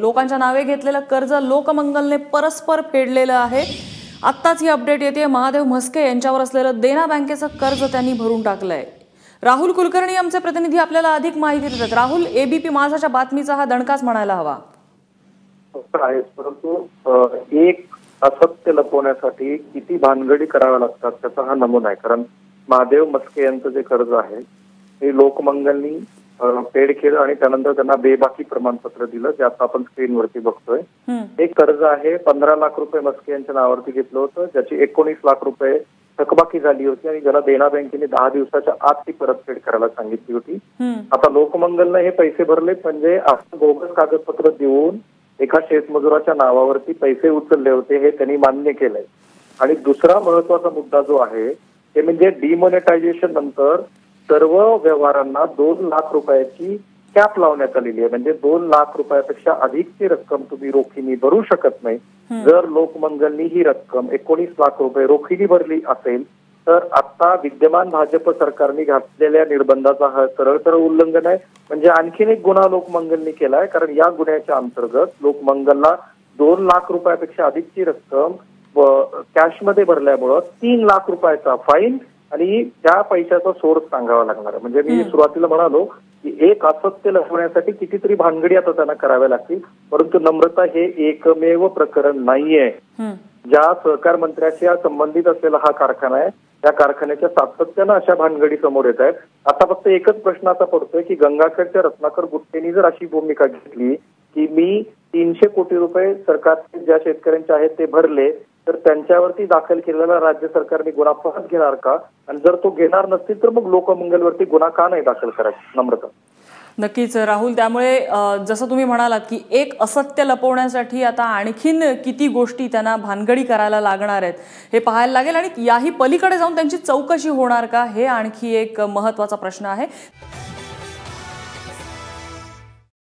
लोकांच्या नावे घेतलेलं कर्ज लोकमंगलने परस्पर फेडलेलं आहे. आत्ताच ही अपडेट येते महादेव म्हस्के यांच्यावर असलेलं देना बँकेचं कर्ज त्यांनी भरून टाकलंय. राहुल कुलकर्णी आमचे प्रतिनिधी आपल्याला अधिक माहिती देतात. राहुल एबीपी माझाच्या बातमीचा हा दणकाच म्हणायला हवा. हो, आहे परंतु एक असत्य लपवण्यासाठी किती भानगडी कराव्या लागतात त्याचा हा नमुना आहे. कारण महादेव मस्के यांचं जे कर्ज आहे ते लोकमंगलनी पेड केलं आणि त्यानंतर त्यांना बेबाकी प्रमाणपत्र दिलं जे आता आपण स्क्रीनवरती बघतोय. हे कर्ज आहे पंधरा लाख रुपये मस्के यांच्या नावावरती घेतलं होतं ज्याची एकोणीस लाख रुपये थकबाकी झाली होती आणि ज्याला देना बँकेने दहा दिवसाच्या आत ती परतफेड करायला सांगितली होती. आता लोकमंगलनं हे पैसे भरले म्हणजे आपण बोगस कागदपत्र देऊन एका शेतमजुराच्या नावावरती पैसे उचलले होते हे त्यांनी मान्य केलंय. आणि दुसरा महत्त्वाचा मुद्दा जो आहे ते म्हणजे डिमॉनिटायझेशन नंतर सर्व व्यवहारांना दोन लाख रुपयाची कॅप लावण्यात आलेली आहे. म्हणजे दोन लाख रुपयापेक्षा अधिकची रक्कम तुम्ही रोखीने भरू शकत नाही. जर लोकमंगलनी ही रक्कम एकोणीस लाख रुपये रोखीने भरली असेल तर आता विद्यमान भाजप सरकारने घातलेल्या निर्बंधाचा हा सरळ सरळ उल्लंघन आहे. म्हणजे आणखीन एक गुन्हा लोकमंगलनी केलाय कारण या गुन्ह्याच्या अंतर्गत लोकमंगलला दोन लाख रुपयापेक्षा अधिकची रक्कम कॅशमध्ये भरल्यामुळं तीन लाख रुपयाचा फाईन आणि त्या पैशाचा सोर्स सांगावा लागणार आहे. म्हणजे मी सुरुवातीला म्हणालो की एक असत्य लपवण्यासाठी कितीतरी भानगडी आता त्यांना कराव्या लागतील. परंतु नम्रता हे एकमेव प्रकरण नाहीये. ज्या सहकार मंत्र्याशी संबंधित असलेला हा कारखाना आहे त्या कारखान्याच्या सातत्यानं अशा भानगडी समोर येत आहेत. आता फक्त एकच प्रश्न असा पडतोय की गंगाखेडच्या रत्नाकर गुट्टेनी जर अशी भूमिका घेतली की मी तीनशे कोटी रुपये सरकारचे ज्या शेतकऱ्यांचे आहेत ते भरले तर त्यांच्यावरती दाखल केलेला राज्य सरकारने गुन्हा परत घेणार का? आणि जर तो घेणार नसतील तर मग लोकमंगलवरती गुन्हा का नाही दाखल करायचा? नम्रता. नक्कीच राहुल त्यामुळे जसं तुम्ही म्हणालात की एक असत्य लपवण्यासाठी आता आणखीन किती गोष्टी त्यांना भानगडी करायला लागणार आहेत हे पाहायला लागेल. आणि याही पलीकडे जाऊन त्यांची चौकशी होणार का? हे आणखी एक महत्त्वाचा प्रश्न आहे.